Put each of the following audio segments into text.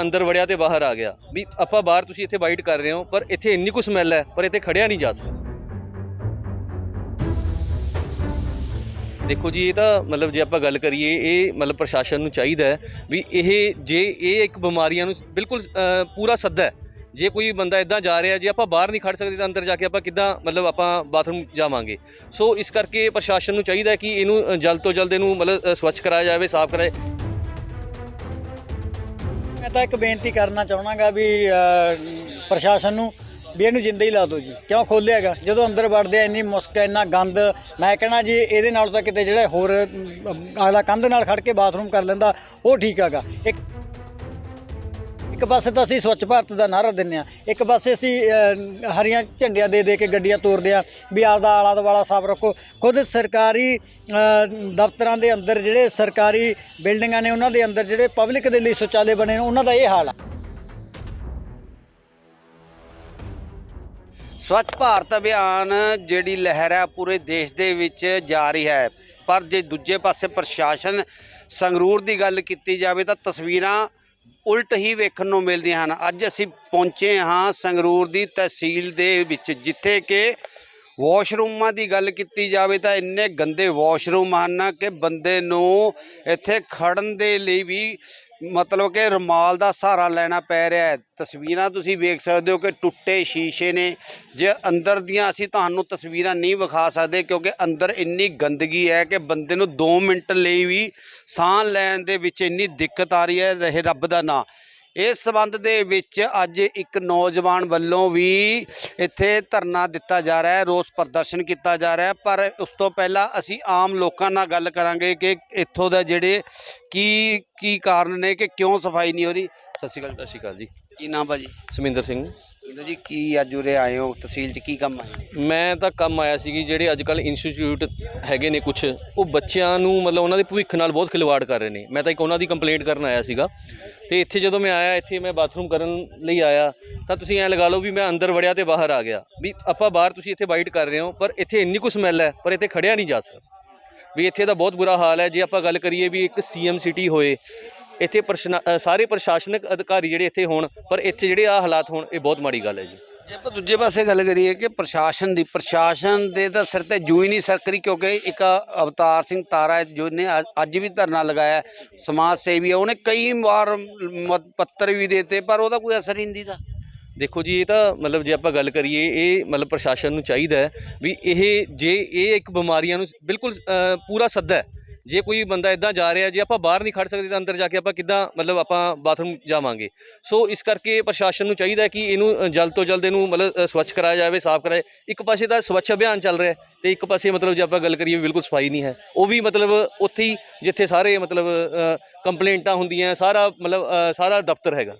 ਅੰਦਰ ਵੜਿਆ ਤੇ ਬਾਹਰ ਆ ਗਿਆ। ਵੀ ਆਪਾਂ ਬਾਹਰ ਤੁਸੀਂ ਇੱਥੇ ਵਾਈਟ ਕਰ ਰਹੇ ਹੋ, ਪਰ ਇੱਥੇ ਇੰਨੀ ਕੁ ਸਮੈਲ ਹੈ, ਪਰ ਇੱਥੇ ਖੜਿਆ ਨਹੀਂ ਜਾ ਸਕਦਾ। ਦੇਖੋ ਜੀ, ਇਹ ਤਾਂ ਮਤਲਬ ਜੇ ਆਪਾਂ ਗੱਲ ਕਰੀਏ, ਇਹ ਮਤਲਬ ਪ੍ਰਸ਼ਾਸਨ ਨੂੰ ਚਾਹੀਦਾ ਹੈ ਵੀ ਇਹ ਜੇ ਇਹ ਇੱਕ ਬਿਮਾਰੀਆਂ ਨੂੰ ਬਿਲਕੁਲ ਪੂਰਾ ਸੱਦਾ ਹੈ। ਜੇ ਕੋਈ ਬੰਦਾ ਇਦਾਂ ਜਾ ਰਿਹਾ, ਜੇ ਆਪਾਂ ਬਾਹਰ ਨਹੀਂ ਖੜ ਸਕਦੇ ਤਾਂ ਅੰਦਰ ਜਾ ਕੇ ਆਪਾਂ ਕਿੱਦਾਂ ਮਤਲਬ ਆਪਾਂ ਬਾਥਰੂਮ ਜਾਵਾਂਗੇ। ਸੋ ਇਸ ਕਰਕੇ ਪ੍ਰਸ਼ਾਸਨ ਨੂੰ ਚਾਹੀਦਾ ਕਿ ਇਹਨੂੰ ਜਲਦ ਤੋਂ ਜਲਦ ਇਹਨੂੰ ਮਤਲਬ ਸਵੱਛ ਕਰਾਇਆ ਜਾਵੇ, ਸਾਫ਼ ਕਰਾਇਆ ਮੈਂ ਤਾਂ ਇੱਕ ਬੇਨਤੀ ਕਰਨਾ ਚਾਹਣਾਗਾ ਵੀ ਪ੍ਰਸ਼ਾਸਨ ਨੂੰ ਵੀ ਇਹਨੂੰ ਜਿੰਦਾ ਹੀ ਲਾ ਦਿਓ ਜੀ। ਕਿਉਂ ਖੋਲਿਆ ਹੈਗਾ? ਜਦੋਂ ਅੰਦਰ ਵੜਦੇ ਆ, ਇੰਨੀ ਮੁਸਕ ਇੰਨਾ ਗੰਦ। ਮੈਂ ਕਹਿਣਾ ਜੀ, ਇਹਦੇ ਨਾਲ ਤਾਂ ਕਿਤੇ ਜਿਹੜਾ ਹੋਰ ਅਗਲਾ ਕੰਧ ਨਾਲ ਖੜ ਕੇ ਬਾਥਰੂਮ ਕਰ ਲੈਂਦਾ, ਉਹ ਠੀਕ ਹੈਗਾ। ਇੱਕ ਇੱਕ ਪਾਸੇ ਤਾਂ ਅਸੀਂ ਸਵੱਛ ਭਾਰਤ ਦਾ ਨਾਰਾ ਦਿੰਦੇ ਆ ਇੱਕ ਪਾਸੇ ਅਸੀਂ ਅਹ, ਹਰੀਆਂ ਝੰਡੀਆਂ ਦੇ ਦੇ ਕੇ ਗੱਡੀਆਂ ਤੋਰਦੇ ਆ ਵੀ ਆਪਦਾ ਆਲਾ ਦੁਆਲਾ ਸਾਫ਼ ਰੱਖੋ। ਖੁਦ ਸਰਕਾਰੀ ਅਹ, ਦਫ਼ਤਰਾਂ ਦੇ ਅੰਦਰ ਜਿਹੜੇ ਸਰਕਾਰੀ ਬਿਲਡਿੰਗਾਂ ਨੇ ਉਹਨਾਂ ਦੇ ਅੰਦਰ ਜਿਹੜੇ ਪਬਲਿਕ ਦੇ ਲਈ ਸ਼ੌਚਾਲੇ ਬਣੇ ਨੇ ਉਹਨਾਂ ਦਾ ਇਹ ਹਾਲ ਆ। ਸਵੱਛ ਭਾਰਤ ਅਭਿਆਨ ਜਿਹੜੀ ਲਹਿਰ ਹੈ ਪੂਰੇ ਦੇਸ਼ ਦੇ ਵਿੱਚ ਜਾਰੀ ਹੈ। ਪਰ ਜੇ ਦੂਜੇ ਪਾਸੇ ਪ੍ਰਸ਼ਾਸਨ ਸੰਗਰੂਰ ਦੀ ਗੱਲ ਕੀਤੀ ਜਾਵੇ ਤਾਂ ਤਸਵੀਰਾਂ ਉਲਟ ਹੀ ਵੇਖਣ ਨੂੰ ਮਿਲਦੀਆਂ ਹਨ। ਅੱਜ ਅਸੀਂ ਪਹੁੰਚੇ ਹਾਂ ਸੰਗਰੂਰ ਦੀ ਤਹਿਸੀਲ ਦੇ ਵਿੱਚ, ਜਿੱਥੇ ਕਿ ਵਾਸ਼ਰੂਮਾਂ ਦੀ ਗੱਲ ਕੀਤੀ ਜਾਵੇ ਤਾਂ ਇੰਨੇ ਗੰਦੇ ਵਾਸ਼ਰੂਮ ਹਨ ਕਿ ਬੰਦੇ ਨੂੰ ਇੱਥੇ ਖੜਨ ਦੇ ਲਈ ਵੀ ਮਤਲਬ ਕਿ ਰੁਮਾਲ ਦਾ ਸਹਾਰਾ ਲੈਣਾ ਪੈ ਰਿਹਾ ਹੈ। ਤਸਵੀਰਾਂ ਤੁਸੀਂ ਵੇਖ ਸਕਦੇ ਹੋ ਕਿ ਟੁੱਟੇ ਸ਼ੀਸ਼ੇ ਨੇ। ਜੇ ਅੰਦਰ ਦੀਆਂ ਅਸੀਂ ਤੁਹਾਨੂੰ ਤਸਵੀਰਾਂ ਨਹੀਂ ਵਿਖਾ ਸਕਦੇ ਕਿਉਂਕਿ ਅੰਦਰ ਇੰਨੀ ਗੰਦਗੀ ਹੈ ਕਿ ਬੰਦੇ ਨੂੰ 2 ਮਿੰਟ ਲਈ ਵੀ ਸਾਹ ਲੈਣ ਦੇ ਵਿੱਚ ਇੰਨੀ ਦਿੱਕਤ ਆ ਰਹੀ ਹੈ, ਰਹੇ ਰੱਬ ਦਾ ਨਾਂ। ਇਸ ਸਬੰਧ ਦੇ ਵਿੱਚ ਅੱਜ ਇੱਕ ਨੌਜਵਾਨ ਵੱਲੋਂ ਵੀ ਇੱਥੇ ਧਰਨਾ ਦਿੱਤਾ ਜਾ ਰਿਹਾ ਹੈ ਰੋਸ ਪ੍ਰਦਰਸ਼ਨ ਕੀਤਾ ਜਾ ਰਿਹਾ ਹੈ ਪਰ ਉਸ ਤੋਂ ਪਹਿਲਾਂ ਅਸੀਂ ਆਮ ਲੋਕਾਂ ਨਾਲ ਗੱਲ ਕਰਾਂਗੇ ਕਿ ਇੱਥੋਂ ਦਾ ਜਿਹੜੇ ਕੀ ਕੀ ਕਾਰਨ ਨੇ ਕਿ ਕਿਉਂ ਸਫ਼ਾਈ ਨਹੀਂ ਹੋ ਰਹੀ? ਸਤਿ ਸ਼੍ਰੀ ਅਕਾਲ ਸਤਿ ਸ਼੍ਰੀ ਅਕਾਲ ਜੀ। ਕੀ ਨਾਮ ਭਾਜੀ? ਸਮਿੰਦਰ ਸਿੰਘ। ਇੰਦਰ ਜੀ, ਕੀ ਅੱਜ ਉਰੇ ਆਏ ਹੋ? ਤਹਿਸੀਲ 'ਚ ਕੀ ਕੰਮ ਆਏ ਮੈਂ ਤਾਂ ਕੰਮ ਆਇਆ ਸੀਗੀ ਜਿਹੜੇ ਅੱਜ ਕੱਲ ਇੰਸਟੀਚਿਊਟ ਹੈਗੇ ਨੇ ਕੁਝ ਉਹ ਬੱਚਿਆਂ ਨੂੰ ਮਤਲਬ ਉਹਨਾਂ ਦੇ ਭਵਿੱਖ ਨਾਲ ਬਹੁਤ ਖਿਲਵਾੜ ਕਰ ਰਹੇ ਨੇ। ਮੈਂ ਤਾਂ ਇੱਕ ਉਹਨਾਂ ਦੀ ਕੰਪਲੇਂਟ ਕਰਨ ਆਇਆ ਸੀਗਾ। ਤੇ ਇੱਥੇ ਜਦੋਂ ਮੈਂ ਆਇਆ, ਇੱਥੇ ਮੈਂ ਬਾਥਰੂਮ ਕਰਨ ਲਈ ਆਇਆ, ਤਾਂ ਤੁਸੀਂ ਐਂ ਲਗਾ ਲਓ ਵੀ ਮੈਂ ਅੰਦਰ ਵੜਿਆ ਤੇ ਬਾਹਰ ਆ ਗਿਆ। ਵੀ ਆਪਾਂ ਬਾਹਰ ਤੁਸੀਂ ਇੱਥੇ ਵਾਈਟ ਕਰ ਰਹੇ ਹੋ, ਪਰ ਇੱਥੇ ਇੰਨੀ ਕੁ ਸਮੈਲ ਹੈ, ਪਰ ਇੱਥੇ ਖੜਿਆ ਨਹੀਂ ਜਾ ਸਕਦਾ। ਵੀ ਇੱਥੇ ਦਾ ਬਹੁਤ ਬੁਰਾ ਹਾਲ ਹੈ, ਜੇ ਆਪਾਂ ਗੱਲ ਕਰੀਏ ਵੀ ਇੱਕ ਸੀਐਮ ਸਿਟੀ ਹੋਏ ਇੱਥੇ ਪ੍ਰਸ਼ਨਾ- ਅ, ਸਾਰੇ ਪ੍ਰਸ਼ਾਸਨਿਕ ਅਧਿਕਾਰੀ ਜਿਹੜੇ ਇੱਥੇ ਹੋਣ ਪਰ ਇੱਥੇ ਜਿਹੜੇ ਆ ਹਾਲਾਤ ਹੋਣ ਇਹ ਬਹੁਤ ਮਾੜੀ ਗੱਲ ਹੈ ਜੀ। ਜੇ ਆਪਾਂ ਦੂਜੇ ਪਾਸੇ ਗੱਲ ਕਰੀਏ ਕਿ ਪ੍ਰਸ਼ਾਸਨ ਦੀ ਪ੍ਰਸ਼ਾਸਨ ਦੇ ਤਾਂ ਸਿਰ ਤੇ ਜੂ ਹੀ ਨਹੀਂ ਸਰਕਰੀ ਕਿਉਂਕਿ ਇੱਕ ਅਵਤਾਰ ਸਿੰਘ ਤਾਰਾ ਹੈ ਜੋ ਨੇ ਅੱਜ- ਅੱਜ ਵੀ ਧਰਨਾ ਲਗਾਇਆ ਹੈ, ਸਮਾਜ ਸੇਵੀ ਹੈ ਉਹਨੇ ਕਈ ਵਾਰ ਮ- ਪੱਤਰ ਵੀ ਦਿੱਤੇ ਪਰ ਉਹਦਾ ਕੋਈ ਅਸਰ ਹੀ ਨਹੀਂ ਦਿੰਦਾ। ਦੇਖੋ ਜੀ ਇਹ ਤਾਂ ਮਤਲਬ ਜੇ ਆਪਾਂ ਗੱਲ ਕਰੀਏ ਇਹ ਮਤਲਬ ਪ੍ਰਸ਼ਾਸਨ ਨੂੰ ਚਾਹੀਦਾ ਹੈ ਵੀ ਇਹ ਜੇ ਇਹ ਇੱਕ ਬਿਮਾਰੀਆਂ ਨੂੰ ਬਿਲਕੁਲ ਅ, ਪੂਰਾ ਸੱਦਾ ਹੈ ਜੇ ਕੋਈ ਬੰਦਾ ਇਦਾਂ ਜਾ ਰਿਹਾ, ਜੇ ਆਪਾਂ ਬਾਹਰ ਨਹੀਂ ਖੜ ਸਕਦੇ ਤਾਂ ਅੰਦਰ ਜਾ ਕੇ ਆਪਾਂ ਕਿੱਦਾਂ, ਮਤਲਬ ਆਪਾਂ ਬਾਥਰੂਮ ਜਾਵਾਂਗੇ। ਸੋ ਇਸ ਕਰਕੇ ਪ੍ਰਸ਼ਾਸਨ ਨੂੰ ਚਾਹੀਦਾ ਕਿ ਇਹਨੂੰ ਜਲਦ ਤੋਂ ਜਲਦ ਇਹਨੂੰ ਮਤਲਬ ਸਵੱਛ ਕਰਾਇਆ ਜਾਵੇ, ਸਾਫ਼ ਕਰਾਇਆ ਇੱਕ ਪਾਸੇ ਤਾਂ ਸਵੱਛ ਅਭਿਆਨ ਚੱਲ ਰਿਹਾ ਹੈ ਤੇ ਇੱਕ ਪਾਸੇ ਮਤਲਬ ਜੇ ਆਪਾਂ ਗੱਲ ਕਰੀਏ ਬਿਲਕੁਲ ਸਫ਼ਾਈ ਨਹੀਂ ਹੈ। ਉਹ ਵੀ ਮਤਲਬ ਉੱਥੇ ਹੀ ਜਿੱਥੇ ਸਾਰੇ ਮਤਲਬ ਕੰਪਲੇਂਟਾਂ ਹੁੰਦੀਆਂ, ਸਾਰਾ ਮਤਲਬ ਸਾਰਾ ਦਫ਼ਤਰ ਹੈਗਾ।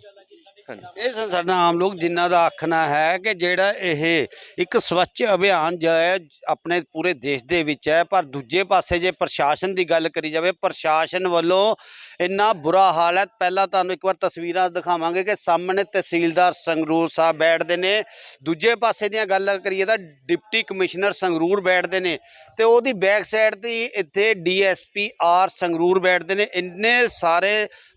ਇਹ ਸਰ ਸਾਡਾ ਆਮ ਲੋਕ ਜਿਨ੍ਹਾਂ ਦਾ ਆਖਣਾ ਹੈ ਕਿ ਜਿਹੜਾ ਇਹ ਇੱਕ ਸਵੱਛ ਅਭਿਆਨ ਜੋ, ਹੈ, ਆਪਣੇ ਪੂਰੇ ਦੇਸ਼ ਦੇ ਵਿੱਚ ਹੈ, ਪਰ ਦੂਜੇ ਪਾਸੇ ਜੇ ਪ੍ਰਸ਼ਾਸਨ ਦੀ ਗੱਲ ਕਰੀ ਜਾਵੇ, ਪ੍ਰਸ਼ਾਸਨ ਵੱਲੋਂ ਇੰਨਾ ਬੁਰਾ ਹਾਲ ਹੈ। ਪਹਿਲਾਂ ਤੁਹਾਨੂੰ ਇੱਕ ਵਾਰ ਤਸਵੀਰਾਂ ਦਿਖਾਵਾਂਗੇ ਕਿ ਸਾਹਮਣੇ ਤਹਿਸੀਲਦਾਰ ਸੰਗਰੂਰ ਸਾਹਿਬ ਬੈਠਦੇ ਨੇ। ਦੂਜੇ ਪਾਸੇ ਦੀਆਂ ਗੱਲ ਕਰੀਏ ਤਾਂ ਡਿਪਟੀ ਕਮਿਸ਼ਨਰ ਸੰਗਰੂਰ ਬੈਠਦੇ ਨੇ ਤੇ ਉਹਦੀ ਬੈਕ ਸਾਈਡ ਤੇ ਇੱਥੇ ਡੀਐਸਪੀ ਆਰ ਸੰਗਰੂਰ ਬੈਠਦੇ ਨੇ। ਇੰਨੇ ਸਾਰੇ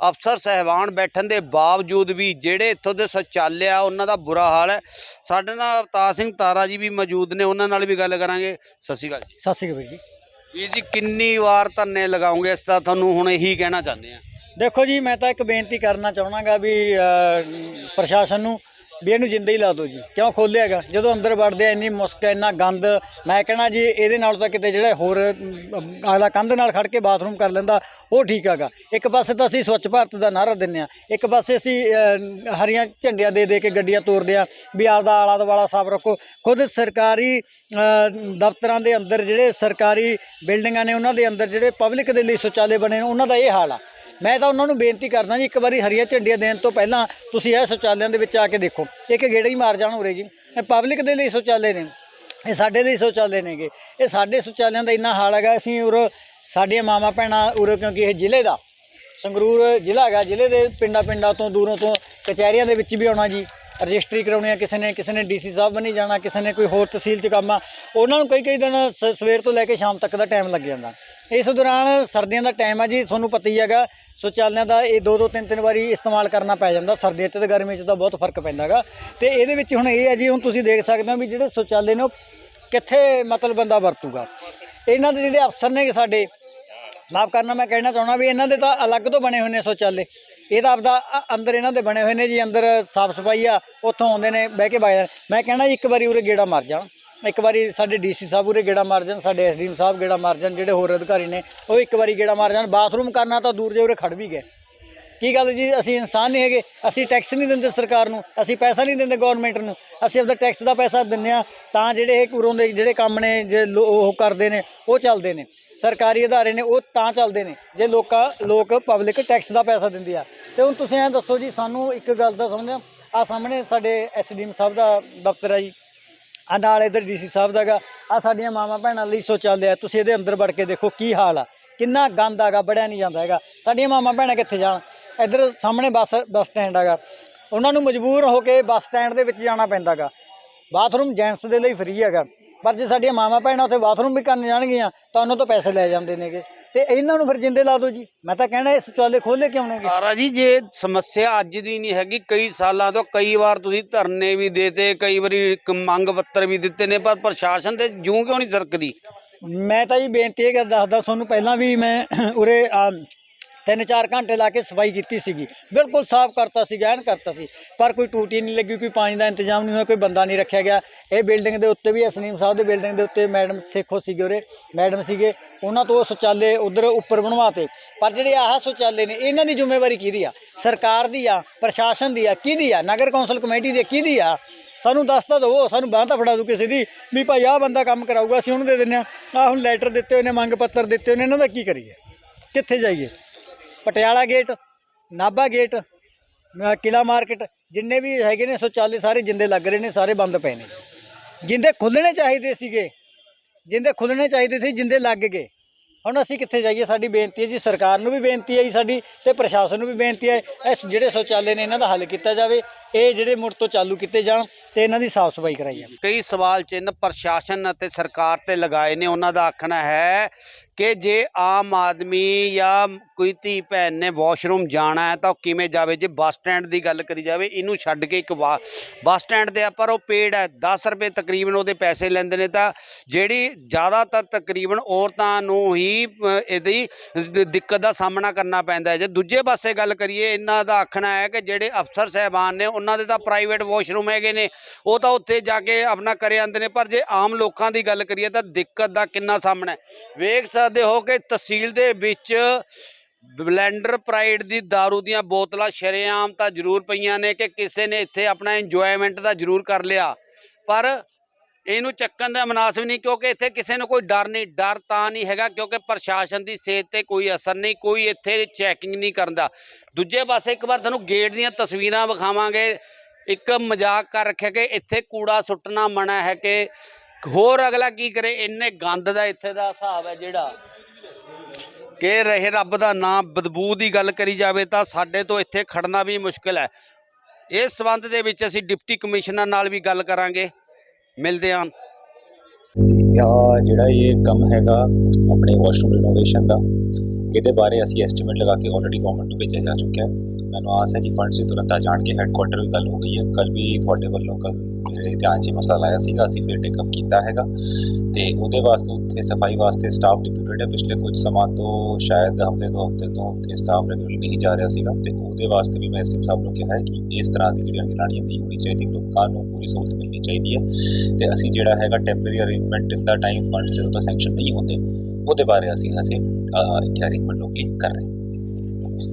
ਅਫਸਰ, ਸਹਿਬਾਨ ਬੈਠਣ ਦੇ ਬਾਵਜੂਦ ਵੀ ਜਿਹੜੇ ਇੱਥੋਂ ਦੇ ਸ਼ੌਚਾਲਿਆ ਆ ਉਹਨਾਂ ਦਾ ਬੁਰਾ ਹਾਲ ਹੈ। ਸਾਡੇ ਨਾਲ ਅਵਤਾਰ ਸਿੰਘ ਤਾਰਾ ਜੀ ਵੀ ਮੌਜੂਦ ਨੇ ਉਹਨਾਂ ਨਾਲ ਵੀ ਗੱਲ ਕਰਾਂਗੇ। ਸਤਿ ਸ਼੍ਰੀ ਅਕਾਲ ਜੀ। ਸਤਿ ਸ਼੍ਰੀ ਅਕਾਲ ਵੀਰ ਜੀ। ਵੀਰ ਜੀ ਕਿੰਨੀ ਵਾਰ ਧਰਨੇ ਲਗਾਉਂਗੇ ਇਸ ਦਾ ਤੁਹਾਨੂੰ ਹੁਣ ਇਹੀ ਕਹਿਣਾ ਚਾਹੁੰਦੇ ਆ। ਦੇਖੋ ਜੀ ਮੈਂ ਤਾਂ ਇੱਕ ਬੇਨਤੀ ਕਰਨਾ ਚਾਹਣਾਗਾ ਵੀ ਪ੍ਰਸ਼ਾਸਨ ਨੂੰ ਵੀ ਇਹਨੂੰ ਜਿੰਦਾ ਹੀ ਲਾ ਦਿਓ ਜੀ। ਕਿਉਂ ਖੋਲਿਆ ਹੈਗਾ? ਜਦੋਂ ਅੰਦਰ ਵੜਦੇ ਆ, ਇੰਨੀ ਮੁਸਕ ਇੰਨਾ ਗੰਦ। ਮੈਂ ਕਹਿਣਾ ਜੀ, ਇਹਦੇ ਨਾਲ ਤਾਂ ਕਿਤੇ ਜਿਹੜਾ ਹੋਰ ਅਗਲਾ ਕੰਧ ਨਾਲ ਖੜ ਕੇ ਬਾਥਰੂਮ ਕਰ ਲੈਂਦਾ, ਉਹ ਠੀਕ ਹੈਗਾ। ਇੱਕ ਪਾਸੇ ਤਾਂ ਅਸੀਂ ਸਵੱਛ ਭਾਰਤ ਦਾ ਨਾਰਾ ਦਿੰਦੇ ਆ ਇੱਕ ਪਾਸੇ ਅਸੀਂ ਹਰੀਆਂ ਝੰਡੀਆਂ ਦੇ ਦੇ ਕੇ ਗੱਡੀਆਂ ਤੋਰਦੇ ਆ ਵੀ ਆਪਦਾ ਆਲਾ ਦੁਆਲਾ ਸਾਫ਼ ਰੱਖੋ। ਖੁਦ ਸਰਕਾਰੀ ਦਫ਼ਤਰਾਂ ਦੇ ਅੰਦਰ ਜਿਹੜੇ ਸਰਕਾਰੀ ਬਿਲਡਿੰਗਾਂ ਨੇ, ਉਹਨਾਂ ਦੇ ਅੰਦਰ ਜਿਹੜੇ ਪਬਲਿਕ ਦੇ ਲਈ ਸ਼ੌਚਾਲੇ ਬਣੇ ਨੇ, ਉਹਨਾਂ ਦਾ ਇਹ ਹਾਲ ਆ। ਮੈਂ ਤਾਂ ਉਹਨਾਂ ਨੂੰ ਬੇਨਤੀ ਕਰਦਾ ਜੀ, ਇੱਕ ਵਾਰੀ ਹਰੀਆਂ ਝੰਡੀਆਂ ਦੇਣ ਤੋਂ ਪਹਿਲਾਂ ਤੁਸੀਂ ਇਹ ਸ਼ੌਚਾਲਿਆਂ ਦੇ ਵਿੱਚ ਆ ਕੇ ਦੇਖੋ। ਇੱਕ ਗੇੜੇ ਹੀ ਮਾਰ ਜਾਣ ਉਰੇ ਜੀ। ਇਹ ਪਬਲਿਕ ਦੇ ਲਈ ਸ਼ੌਚਾਲੇ ਨੇ। ਇਹ ਸਾਡੇ ਲਈ ਸ਼ੌਚਾਲੇ ਨੇਗੇ। ਇਹ ਸਾਡੇ ਸ਼ੌਚਾਲਿਆਂ ਦਾ ਇੰਨਾ ਹਾਲ ਹੈਗਾ, ਅਸੀਂ ਉਰ ਸਾਡੀਆਂ ਮਾਵਾਂ ਭੈਣਾਂ ਉਰ ਕਿਉਂਕਿ ਇਹ ਜ਼ਿਲ੍ਹੇ ਦਾ। ਸੰਗਰੂਰ ਜ਼ਿਲ੍ਹਾ ਹੈਗਾ, ਜ਼ਿਲ੍ਹੇ ਦੇ ਪਿੰਡਾਂ ਪਿੰਡਾਂ ਤੋਂ ਦੂਰੋਂ ਤੋਂ ਕਚਹਿਰੀਆਂ ਦੇ ਵਿੱਚ ਵੀ ਆਉਣਾ ਜੀ। ਰਜਿਸਟਰੀ ਕਰਾਉਣੀ ਆ, ਕਿਸੇ ਨੇ ਕਿਸੇ ਨੇ ਡੀਸੀ ਸਾਹਿਬ ਬਣੀ ਜਾਣਾ, ਕਿਸੇ ਨੇ ਕੋਈ ਹੋਰ ਤਹਿਸੀਲ 'ਚ ਕੰਮ ਆ, ਉਹਨਾਂ ਨੂੰ ਕਈ ਕਈ ਦਿਨ ਸ- ਸਵੇਰ ਤੋਂ ਲੈ ਕੇ ਸ਼ਾਮ ਤੱਕ ਦਾ ਟਾਈਮ ਲੱਗ ਜਾਂਦਾ। ਇਸ ਦੌਰਾਨ ਸਰਦੀਆਂ ਦਾ ਟਾਈਮ ਆ ਜੀ, ਤੁਹਾਨੂੰ ਪਤਾ ਹੀ ਹੈਗਾ, ਸ਼ੌਚਾਲਿਆਂ ਦਾ ਇਹ ਦੋ ਦੋ ਤਿੰਨ ਤਿੰਨ ਵਾਰੀ ਇਸਤੇਮਾਲ ਕਰਨਾ ਪੈ ਜਾਂਦਾ, ਸਰਦੀਆਂ 'ਚ ਤੇ ਗਰਮੀ 'ਚ ਤਾਂ ਬਹੁਤ ਫ਼ਰਕ ਪੈਂਦਾਗਾ ਤੇ ਇਹਦੇ ਵਿੱਚ ਹੁਣ ਇਹ ਹੈ ਜੀ, ਹੁਣ ਤੁਸੀਂ ਦੇਖ ਸਕਦੇ ਹੋ ਵੀ ਜਿਹੜੇ ਸ਼ੌਚਾਲੇ ਨੇ ਉਹ ਕਿੱਥੇ ਮਤਲਬ ਬੰਦਾ ਵਰਤੂਗਾ। ਇਹਨਾਂ ਦੇ ਜਿਹੜੇ ਅਫਸਰ ਨੇ ਸਾਡੇ ਮਾਫ ਕਰਨਾ, ਮੈਂ ਕਹਿਣਾ ਚਾਹੁੰਦਾ ਵੀ ਇਹਨਾਂ ਦੇ ਤਾਂ ਅਲੱਗ ਤੋਂ ਬਣੇ ਹੋਏ ਨੇ ਸ਼ੌਚਾਲੇ। ਇਹ ਤਾਂ ਆਪਦਾ ਅੰਦਰ ਇਹਨਾਂ ਦੇ ਬਣੇ ਹੋਏ ਨੇ ਜੀ, ਅੰਦਰ ਸਾਫ਼ ਸਫ਼ਾਈ ਆ, ਉੱਥੋਂ ਆਉਂਦੇ ਨੇ, ਬਹਿ ਕੇ ਬਾਹਰ ਮੈਂ ਕਹਿਣਾ ਜੀ, ਇੱਕ ਵਾਰੀ ਉਰੇ ਗੇੜਾ ਮਾਰ ਜਾਣ। ਇੱਕ ਵਾਰੀ ਸਾਡੇ ਡੀਸੀ ਸਾਹਿਬ ਉਰੇ ਗੇੜਾ ਮਾਰ ਜਾਣ, ਸਾਡੇ ਐਸਡੀਐਮ ਸਾਹਿਬ ਗੇੜਾ ਮਾਰ ਜਾਣ, ਜਿਹੜੇ ਹੋਰ ਅਧਿਕਾਰੀ ਨੇ, ਉਹ ਇੱਕ ਵਾਰੀ ਗੇੜਾ ਮਾਰ ਜਾਣ। ਬਾਥਰੂਮ ਕਰਨਾ ਤਾਂ ਦੂਰ ਜੇ ਉਰੇ ਖੜ ਵੀ ਗਏ। ਕੀ ਗੱਲ ਜੀ? ਅਸੀਂ ਇਨਸਾਨ ਨਹੀਂ ਹੈਗੇ। ਅਸੀਂ ਟੈਕਸ ਨਹੀਂ ਦਿੰਦੇ ਸਰਕਾਰ ਨੂੰ। ਅਸੀਂ ਪੈਸਾ ਨਹੀਂ ਦਿੰਦੇ ਗਵਰਨਮੈਂਟ ਨੂੰ। ਅਸੀਂ ਆਪਦਾ ਟੈਕਸ ਦਾ ਪੈਸਾ ਦਿੰਦੇ ਆ ਤਾਂ ਜਿਹੜੇ ਇਹ ਉਰੋਂ ਦੇ ਜਿਹੜੇ ਕੰਮ ਨੇ, ਜੇ ਲੋ- ਉਹ ਕਰਦੇ ਨੇ, ਉਹ ਚੱਲਦੇ ਨੇ। ਸਰਕਾਰੀ ਅਦਾਰੇ ਨੇ, ਉਹ ਤਾਂ ਚੱਲਦੇ ਨੇ। ਜੇ ਲੋਕਾਂ, ਲੋਕ ਪਬਲਿਕ ਟੈਕਸ ਦਾ ਪੈਸਾ ਦਿੰਦੇ ਆ। ਤੇ ਹੁਣ ਤੁਸੀਂ ਐਂ ਦੱਸੋ ਜੀ, ਸਾਨੂੰ ਇੱਕ ਗੱਲ ਦਾ ਸਮਝਿਆ। ਆ ਸਾਹਮਣੇ ਸਾਡੇ ਐਸਡੀਐਮ ਸਾਹਿਬ ਦਾ ਦਫ਼ਤਰ ਆ ਜੀ। ਆ ਨਾਲ ਇਧਰ ਡੀਸੀ ਸਾਹਿਬ ਦਾਗਾ ਆ ਸਾਡੀਆਂ ਮਾਵਾਂ ਭੈਣਾਂ ਲਈ ਸ਼ੌਚਾਲਿਆ ਹੈ। ਤੁਸੀਂ ਇਹਦੇ ਅੰਦਰ ਵੜ ਕੇ ਦੇਖੋ ਕੀ ਹਾਲ ਆ। ਕਿੰਨਾ ਗੰਦ ਆਗਾ ਬੜਿਆ ਨਹੀਂ ਜਾਂਦਾ ਹੈਗਾ। ਸਾਡੀਆਂ ਮਾਵਾਂ ਭੈਣਾਂ ਕਿੱਥੇ ਜਾਣ? ਇੱਧਰ ਸਾਹਮਣੇ ਬੱਸ ਬੱਸ ਸਟੈਂਡ ਹੈਗਾ ਉਹਨਾਂ ਨੂੰ ਮਜਬੂਰ ਹੋ ਕੇ ਬੱਸ ਸਟੈਂਡ ਦੇ ਵਿੱਚ ਜਾਣਾ ਪੈਂਦਾਗਾ ਬਾਥਰੂਮ ਜੈਂਟਸ ਦੇ ਲਈ ਫ੍ਰੀ ਹੈਗਾ। ਪਰ ਜੇ ਸਾਡੀਆਂ ਮਾਵਾਂ ਭੈਣਾਂ ਉੱਥੇ ਬਾਥਰੂਮ ਵੀ ਕਰਨ ਜਾਣਗੀਆਂ ਤਾਂ ਉਹਨਾਂ ਤੋਂ ਪੈਸੇ ਲੈ ਜਾਂਦੇ ਨੇਗੇ। ਤੇ ਇਹਨਾਂ ਨੂੰ ਫਿਰ ਜਿੰਦੇ ਲਾ ਦਿਓ ਜੀ। ਮੈਂ ਤਾਂ ਕਹਿਣਾ ਇਹ ਸ਼ੌਚਾਲੇ ਖੋਲੇ ਕਿਉਂ ਨੇਗੇ ਸਾਰਾ ਜੀ ਜੇ ਸਮੱਸਿਆ ਅੱਜ ਦੀ ਨਹੀਂ ਹੈਗੀ ਕਈ ਸਾਲਾਂ ਤੋਂ ਕਈ ਵਾਰ ਤੁਸੀਂ ਧਰਨੇ ਵੀ ਦੇਤੇ ਕਈ ਵਾਰੀ ਮੰਗ ਪੱਤਰ ਵੀ ਦਿੱਤੇ ਨੇ ਪਰ ਪ੍ਰਸ਼ਾਸਨ ਤੇ ਜੂੰ ਕਿਉਂ ਨਹੀਂ ਸਰਕਦੀ? ਮੈਂ ਤਾਂ ਜੀ ਬੇਨਤੀ ਇਹ ਕਰ ਦੱਸਦਾ ਤੁਹਾਨੂੰ ਪਹਿਲਾਂ ਵੀ ਮੈਂ ਉਰੇ ਤਿੰਨ ਚਾਰ ਘੰਟੇ ਲਾ ਕੇ ਸਫ਼ਾਈ ਕੀਤੀ ਸੀਗੀ। ਬਿਲਕੁਲ ਸਾਫ਼ ਕਰਤਾ ਸੀ ਐਨ ਕਰਤਾ ਸੀ। ਪਰ ਕੋਈ ਟੂਟੀ ਨਹੀਂ ਲੱਗੀ ਕੋਈ ਪਾਣੀ ਦਾ ਇੰਤਜ਼ਾਮ ਨਹੀਂ ਹੋਇਆ ਕੋਈ ਬੰਦਾ ਨਹੀਂ ਰੱਖਿਆ ਗਿਆ। ਇਹ ਬਿਲਡਿੰਗ ਦੇ ਉੱਤੇ ਵੀ ਅਸਨੀਮ ਸਾਹਿਬ ਦੇ ਬਿਲਡਿੰਗ ਦੇ ਉੱਤੇ ਮੈਡਮ ਸੇਖੋ ਸੀਗੇ ਉਰੇ ਮੈਡਮ ਸੀਗੇ। ਉਹਨਾਂ ਤੋਂ ਸ਼ੌਚਾਲੇ ਉਧਰ ਉੱਪਰ ਬਣਵਾਤੇ। ਪਰ ਜਿਹੜੇ ਆਹ ਸ਼ੌਚਾਲੇ ਨੇ ਇਹਨਾਂ ਦੀ ਜ਼ਿੰਮੇਵਾਰੀ ਕਿਹਦੀ ਆ? ਸਰਕਾਰ ਦੀ ਆ ਪ੍ਰਸ਼ਾਸਨ ਦੀ ਆ ਕਿਹਦੀ ਆ? ਨਗਰ ਕੌਂਸਲ ਕਮੇਟੀ ਦੀ ਆ, ਕਿਹਦੀ ਆ? ਸਾਨੂੰ ਦੱਸ ਤਾਂ ਦਿਓ ਸਾਨੂੰ ਬਾਂਹ ਤਾਂ ਫੜਾ ਦਿਓ ਕਿਸੇ ਦੀ ਵੀ ਭਾਈ ਆਹ ਬੰਦਾ ਕੰਮ ਕਰਾਊਗਾ ਅਸੀਂ ਉਹਨੂੰ ਦੇ ਦਿੰਦੇ ਆ ਆਹ ਹੁਣ ਲੈਟਰ ਦਿੱਤੇ ਹੋਏ ਨੇ ਮੰਗ ਪੱਤਰ ਦਿੱਤੇ ਹੋਏ ਨੇ ਇਹਨਾਂ ਦਾ ਕੀ ਕਰੀਏ? ਕਿੱਥੇ ਜਾਈਏ? ਪਟਿਆਲਾ ਗੇਟ, ਨਾਭਾ ਗੇਟ, ਅਹ ਕਿਲਾ ਮਾਰਕੀਟ, ਜਿੰਨੇ ਵੀ ਹੈਗੇ ਨੇ ਸ਼ੌਚਾਲੇ ਸਾਰੇ ਜਿੰਦੇ ਲੱਗ ਰਹੇ ਨੇ, ਸਾਰੇ ਬੰਦ ਪਏ ਨੇ। ਜਿੰਦੇ ਖੁੱਲਣੇ ਚਾਹੀਦੇ ਸੀਗੇ, ਜਿੰਦੇ ਖੁੱਲਣੇ ਚਾਹੀਦੇ ਸੀ, ਜਿੰਦੇ ਲੱਗ ਗਏ। ਹੁਣ ਅਸੀਂ ਕਿੱਥੇ ਜਾਈਏ? ਸਾਡੀ ਬੇਨਤੀ ਹੈ ਜੀ, ਸਰਕਾਰ ਨੂੰ ਵੀ ਬੇਨਤੀ ਹੈ ਜੀ ਸਾਡੀ ਤੇ ਪ੍ਰਸ਼ਾਸਨ ਨੂੰ ਵੀ ਬੇਨਤੀ ਹੈ, ਇਸ ਜਿਹੜੇ ਸ਼ੌਚਾਲੇ ਨੇ ਇਹਨਾਂ ਦਾ ਹੱਲ ਕੀਤਾ ਜਾਵੇ, ਇਹ ਜਿਹੜੇ ਮੁੜ ਤੋਂ ਚਾਲੂ ਕੀਤੇ ਜਾਣ ਤੇ ਇਹਨਾਂ ਦੀ ਸਾਫ਼ ਸਫ਼ਾਈ ਕਰਾਈ ਜਾਵੇ। ਕਈ ਸਵਾਲ ਚਿੰਨ੍ਹ ਪ੍ਰਸ਼ਾਸਨ ਅਤੇ ਸਰਕਾਰ ਤੇ ਲਗਾਏ ਨੇ, ਉਹਨਾਂ ਦਾ ਆਖਣਾ ਹੈ ਕਿ ਜੇ ਆਮ ਆਦਮੀ ਜਾਂ ਕੋਈ ਧੀ ਭੈਣ ਨੇ ਵਾਸ਼ਰੂਮ ਜਾਣਾ ਹੈ ਤਾਂ ਉਹ ਕਿਵੇਂ ਜਾਵੇ? ਜੇ ਬੱਸ ਸਟੈਂਡ ਦੀ ਗੱਲ ਕਰੀ ਜਾਵੇ, ਇਹਨੂੰ ਛੱਡ ਕੇ ਇੱਕ ਵਾ- ਬੱਸ ਸਟੈਂਡ 'ਤੇ ਆ ਪਰ ਉਹ ਪੇਡ ਹੈ 10 ਰੁਪਏ ਤਕਰੀਬਨ ਉਹਦੇ ਪੈਸੇ ਲੈਂਦੇ ਨੇ ਤਾਂ ਜਿਹੜੀ ਜ਼ਿਆਦਾਤਰ ਤਕਰੀਬਨ ਔਰਤਾਂ ਨੂੰ ਹੀ ਇਹਦੀ ਦਿੱਕਤ ਦਾ ਸਾਹਮਣਾ ਕਰਨਾ ਪੈਂਦਾ ਹੈ। ਜੇ ਦੂਜੇ ਪਾਸੇ ਗੱਲ ਕਰੀਏ, ਇਹਨਾਂ ਦਾ ਆਖਣਾ ਹੈ ਕਿ ਜਿਹੜੇ ਅਫਸਰ ਸਹਿਬਾਨ ਨੇ, ਉਹਨਾਂ ਦੇ ਤਾਂ ਪ੍ਰਾਈਵੇਟ ਵਾਸ਼ਰੂਮ ਹੈਗੇ ਨੇ, ਉਹ ਤਾਂ ਉੱਥੇ ਜਾ ਕੇ ਆਪਣਾ ਕਰੇ ਆਉਂਦੇ ਨੇ, ਪਰ ਜੇ ਆਮ ਲੋਕਾਂ ਦੀ ਗੱਲ ਕਰੀਏ ਤਾਂ ਦਿੱਕਤ ਦਾ ਕਿੰਨਾ ਸਾਹਮਣਾ ਵੇਖ ਸਕਦੇ ਹੋ ਕਿ ਤਹਿਸੀਲ ਦੇ ਵਿੱਚ ਬਲੈਂਡਰ ਪ੍ਰਾਈਡ ਦੀ दारू ਦੀਆਂ ਬੋਤਲਾਂ ਸ਼ਰੇਆਮ ਤਾਂ ਜ਼ਰੂਰ ਪਈਆਂ ਨੇ ਕਿ ਕਿਸੇ ਨੇ ਇੱਥੇ ਆਪਣਾ ਇੰਜੋਇਮੈਂਟ ਦਾ ਜ਼ਰੂਰ ਕਰ ਲਿਆ। ਪਰ ਇਹਨੂੰ ਚੱਕਣ ਦਾ ਮਨਾਸਬ ਨਹੀਂ ਕਿਉਂਕਿ ਇੱਥੇ ਕਿਸੇ ਨੂੰ ਕੋਈ ਡਰ ਨਹੀਂ, ਡਰ ਤਾਂ ਨਹੀਂ ਹੈਗਾ ਕਿਉਂਕਿ ਪ੍ਰਸ਼ਾਸਨ ਦੀ ਸਿਹਤ ਤੇ ਕੋਈ ਅਸਰ ਨਹੀਂ, ਕੋਈ ਇੱਥੇ ਚੈਕਿੰਗ ਨਹੀਂ ਕਰਦਾ। ਦੂਜੇ ਪਾਸੇ ਇੱਕ ਵਾਰ ਤੁਹਾਨੂੰ ਗੇਟ ਦੀਆਂ ਤਸਵੀਰਾਂ ਵਿਖਾਵਾਂਗੇ। ਇੱਕ ਮਜ਼ਾਕ ਕਰ ਰੱਖਿਆ ਕਿ ਇੱਥੇ ਕੂੜਾ ਸੁੱਟਣਾ ਮਨਾ ਹੈ ਕਿ ਹੋਰ ਅਗਲਾ ਕੀ ਕਰੇ? ਇੰਨੇ ਗੰਦ ਦਾ ਇੱਥੇ ਦਾ ਹਿਸਾਬ ਹੈ ਜਿਹੜਾ। ਕਿ ਰਹੇ ਰੱਬ ਦਾ ਨਾਮ ਬਦਬੂ ਦੀ ਗੱਲ ਕਰੀ ਜਾਵੇ ਤਾਂ ਸਾਡੇ ਤੋਂ ਇੱਥੇ ਖੜਨਾ ਵੀ ਮੁਸ਼ਕਲ ਹੈ। ਇਸ ਸਬੰਧ ਦੇ ਵਿੱਚ ਅਸੀਂ ਡਿਪਟੀ ਕਮਿਸ਼ਨਰ ਨਾਲ ਵੀ ਗੱਲ ਕਰਾਂਗੇ। ਮਿਲਦੇ ਹਾਂ। ਜੀ, ਆ ਜਿਹੜਾ ਇਹ ਕੰਮ ਹੈਗਾ ਆਪਣੇ ਵਾਸ਼ਰੂਮ ਰਿਨੋਵੇਸ਼ਨ ਦਾ, ਇਹਦੇ ਬਾਰੇ ਅਸੀਂ ਐਸਟੀਮੇਟ ਲਗਾ ਕੇ ਆਲਰੇਡੀ ਗਵਰਨਮੈਂਟ ਨੂੰ ਭੇਜਿਆ ਜਾ ਚੁੱਕਿਆ ਹੈ। ਮੈਨੂੰ ਆਸ ਹੈ ਜੀ ਫੰਡਸ ਵੀ ਤੁਰੰਤ ਆ ਜਾਣਗੇ ਹੈੱਡਕੁਆਟਰ ਵੀ ਗੱਲ ਹੋ ਗਈ ਹੈ। ਕੱਲ ਵੀ ਤੁਹਾਡੇ ਵੱਲੋਂ ਕੱਲ ਮੇਰੇ ਧਿਆਨ 'ਚ ਇਹ ਮਸਲਾ ਲਾਇਆ ਸੀਗਾ, ਅਸੀਂ ਫਿਰ ਟੇਕਅਪ ਕੀਤਾ ਹੈਗਾ। ਤੇ ਉਹਦੇ ਵਾਸਤੇ ਉੱਥੇ ਸਫ਼ਾਈ ਵਾਸਤੇ ਸਟਾਫ ਡਿਪਿਊਟਡ ਹੈ, ਪਿਛਲੇ ਕੁਝ ਸਮਾਂ ਤੋਂ ਸ਼ਾਇਦ ਹਫ਼ਤੇ ਦੋ ਹਫ਼ਤੇ ਤੋਂ ਉੱਥੇ ਸਟਾਫ ਰੈਗੂਲਰ ਨਹੀਂ ਜਾ ਰਿਹਾ ਸੀਗਾ। ਤੇ ਉਹਦੇ ਵਾਸਤੇ ਵੀ ਮੈਂ ਐਸਟੀਮ ਸਾਹਿਬ ਨੂੰ ਕਿਹਾ ਹੈ ਕਿ ਇਸ ਤਰ੍ਹਾਂ ਦੀ ਜਿਹੜੀਆਂ ਨਿਗਰਾਨੀਆਂ ਨਹੀਂ ਹੋਣੀ ਚਾਹੀਦੀ, ਲੋਕਾਂ ਨੂੰ ਪੂਰੀ ਸਹੂਲਤ ਮਿਲਣੀ ਚਾਹੀਦੀ ਹੈ। ਤੇ ਅਸੀਂ ਜਿਹੜਾ ਹੈਗਾ ਟੈਂਪਰੇਰੀ ਅਰੇਂਜਮੈਂਟ ਦਾ ਟਾਈਮ ਫੰਡ ਜਦੋਂ ਤੱਕ ਸੈਂਕਸ਼ਨ ਨਹੀਂ ਹੁੰਦੇ, ਉਹਦੇ ਬਾਰੇ ਅਸੀਂ ਹਸੇ ਇੱਥੇ ਅਰੇਂਜਮੈਂਟ ਲੋਕਲੀ ਕਰ ਰਹੇ